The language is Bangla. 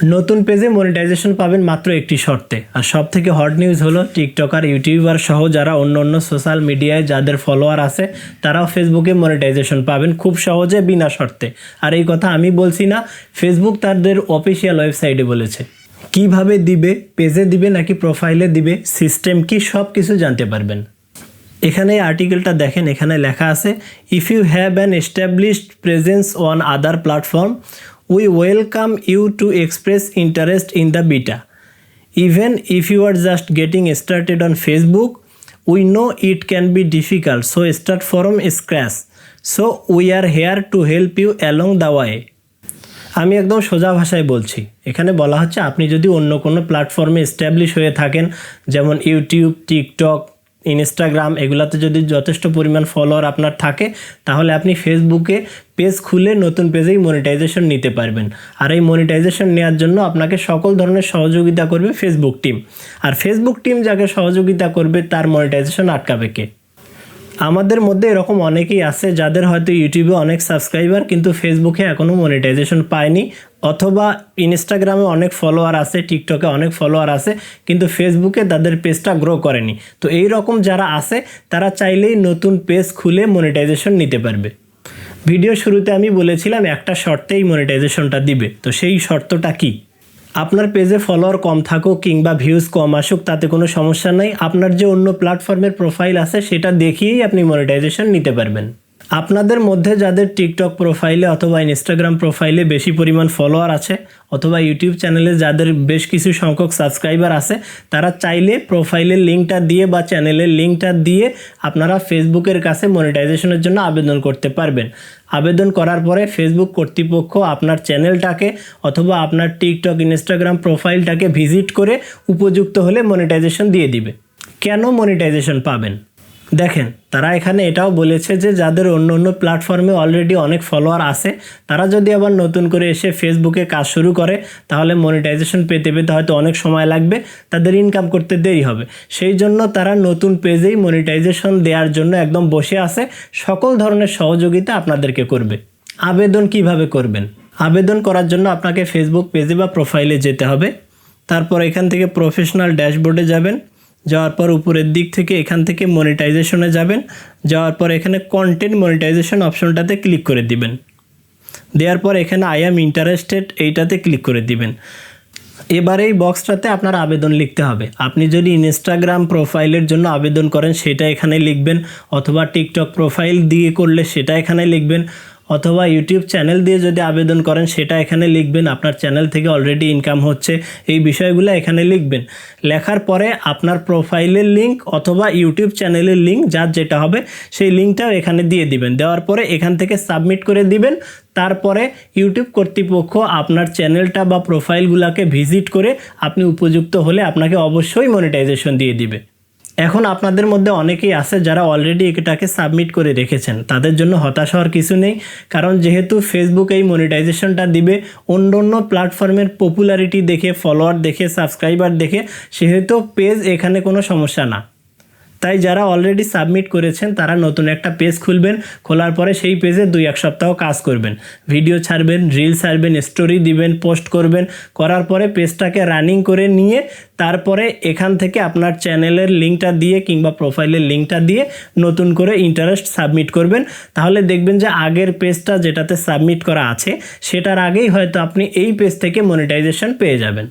নতুন পেজে মনিটাইজেশন পাবেন মাত্র একটি শর্তে। আর সব থেকে হট নিউজ হলো টিকটকার ইউটিউবার সহ যারা অন্য অন্য সোশ্যাল মিডিয়ায় যাদের ফলোয়ার আছে, তারাও ফেসবুকে মনিটাইজেশন পাবেন খুব সহজে বিনা শর্তে। আর এই কথা আমি বলছি না ফেসবুক তাদের অফিসিয়াল ওয়েবসাইটে বলেছে। কীভাবে দিবে পেজে দিবে নাকি প্রোফাইলে দিবে সিস্টেম কি সব কিছু জানতে পারবেন। এখানে আর্টিকেলটা দেখেন, এখানে লেখা আছে if you have an established presence on other platform we welcome you to express interest in the beta even if you are just getting started on Facebook we know it can be difficult so start from scratch so we are here to help you along the way আমি একদম সোজা ভাষায় বলছি। এখানে বলা হচ্ছে, আপনি যদি অন্য কোনো প্ল্যাটফর্মে এস্টাবলিশ হয়ে থাকেন, যেমন ইউটিউব টিকটক ইনস্টাগ্রাম এগুলাতে যদি যথেষ্ট পরিমাণ ফলোয়ার আপনার থাকে, তাহলে আপনি ফেসবুকে পেজ খুলে নতুন পেজেই মনিটাইজেশন নিতে পারবেন। আর এই মনিটাইজেশন নেওয়ার জন্য আপনাকে সকল ধরনের সহযোগিতা করবে ফেসবুক টিম আর ফেসবুক টিম যাকে সহযোগিতা করবে, তার মনিটাইজেশন আটকাবে কে? আমাদের মধ্যে এরকম অনেকেই আছে যাদের হয়তো ইউটিউবে অনেক সাবস্ক্রাইবার কিন্তু ফেসবুকে এখনও মনিটাইজেশন পায়নি অথবা ইনস্টাগ্রামে অনেক ফলোয়ার আছে, টিকটকে অনেক ফলোয়ার আছে, কিন্তু ফেসবুকে তাদের পেজটা গ্রো করেনি। তো এই রকম যারা আছে, তারা চাইলেই নতুন পেজ খুলে মনিটাইজেশন নিতে পারবে। ভিডিও শুরুতে আমি বলেছিলাম একটা শর্তেই মনিটাইজেশনটা দিবে। তো সেই শর্তটা কী? আপনার পেজে ফলোয়ার কম থাকুক কিংবা ভিউজ কম আসুক, তাতে কোনো সমস্যা নাই। আপনার যে অন্য প্ল্যাটফর্মের প্রোফাইল আছে, সেটা দেখিয়েই আপনি মনিটাইজেশন নিতে পারবেন। আপনাদের মধ্যে যাদের টিকটক প্রোফাইলে অথবা ইনস্টাগ্রাম প্রোফাইলে বেশি পরিমাণ ফলোয়ার আছে অথবা ইউটিউব চ্যানেলে যাদের বেশ কিছু সংখ্যক সাবস্ক্রাইবার আছে, তারা চাইলে প্রোফাইলের লিঙ্কটা দিয়ে বা চ্যানেলের লিঙ্কটা দিয়ে আপনারা ফেসবুকের কাছে মনিটাইজেশনের জন্য আবেদন করতে পারবেন। আবেদন করার পরে ফেসবুক কর্তৃপক্ষ আপনার চ্যানেলটাকে অথবা আপনার টিকটক, ইনস্টাগ্রাম প্রোফাইলটাকে ভিজিট করে উপযুক্ত হলে মনিটাইজেশন দিয়ে দিবে। কেন মনিটাইজেশন পাবেন? দেখেন, তারা এখানে এটাও বলেছে যে যাদের অন্য অন্য প্ল্যাটফর্মে অলরেডি অনেক ফলোয়ার আছে, তারা যদি আবার নতুন করে এসে ফেসবুকে কাজ শুরু করে, তাহলে মনিটাইজেশন পেতে পেতে হয়তো অনেক সময় লাগবে, তাদের ইনকাম করতে দেরি হবে। সেই জন্য তারা নতুন পেজেই মনিটাইজেশন দেওয়ার জন্য একদম বসে আছে, সকল ধরনের সহযোগিতা আপনাদেরকে করবে। আবেদন কীভাবে করবেন? আবেদন করার জন্য আপনাকে ফেসবুক পেজে বা প্রোফাইলে যেতে হবে, তারপর এখান থেকে প্রফেশনাল ড্যাশবোর্ডে যাবেন যাওয়ার পর উপরের দিক থেকে এখান থেকে মনিটাইজেশনে যাবেন। যাওয়ার পর এখানে কন্টেন্ট মনিটাইজেশন অপশনটাতে ক্লিক করে দিবেন। দেওয়ার পর এখানে আই অ্যাম ইন্টারেস্টেড এইটাতে ক্লিক করে দিবেন। এবার এই বক্সটাতে আপনার আবেদন লিখতে হবে। আপনি যদি ইনস্টাগ্রাম প্রোফাইলের জন্য আবেদন করেন, সেটা এখানে লিখবেন, অথবা টিকটক প্রোফাইল দিয়ে করলে সেটা এখানে লিখবেন। অথবা ইউটিউব চ্যানেল দিয়ে যদি আবেদন করেন, সেটা এখানে লিখবেন। আপনার চ্যানেল থেকে অলরেডি ইনকাম হচ্ছে। এই বিষয়গুলো এখানে লিখবেন। লেখার পরে আপনার প্রোফাইলের লিঙ্ক অথবা ইউটিউব চ্যানেলের লিঙ্ক যার যেটা হবে, সেই লিঙ্কটাও এখানে দিয়ে দিবেন। দেওয়ার পরে এখান থেকে সাবমিট করে দিবেন। তারপরে ইউটিউব কর্তৃপক্ষ আপনার চ্যানেলটা বা প্রোফাইলগুলোকে ভিজিট করে আপনি উপযুক্ত হলে আপনাকে অবশ্যই মনিটাইজেশন দিয়ে দিবে। এখন আপনাদের মধ্যে অনেকেই আছে যারা অলরেডি এটাকে সাবমিট করে রেখেছেন। তাদের জন্য হতাশ হওয়ার কিছু নেই, কারণ যেহেতু ফেসবুক এই মনিটাইজেশনটা দিবে, অন্য অন্য প্ল্যাটফর্মের পপুলারিটি দেখে ফলোয়ার দেখে সাবস্ক্রাইবার দেখে, সেহেতু পেজ এখানে কোনো সমস্যা না। তাই যারা অলরেডি সাবমিট করেছেন, তারা নতুন একটা পেজ খুলবেন, খোলার পরে সেই পেজে দুই, এক সপ্তাহ কাজ করবেন। ভিডিও ছাড়বেন রিল ছাড়বেন স্টোরি দিবেন পোস্ট করবেন, করার পরে পেজটাকে রানিং করে নিয়ে তারপরে এখান থেকে আপনার চ্যানেলের লিঙ্কটা দিয়ে কিংবা প্রোফাইলের লিঙ্কটা দিয়ে নতুন করে ইন্টারেস্ট সাবমিট করবেন। তাহলে দেখবেন যে আগের পেজটা যেটাতে সাবমিট করা আছে, সেটার আগেই হয়তো আপনি এই পেজ থেকে মনিটাইজেশন পেয়ে যাবেন।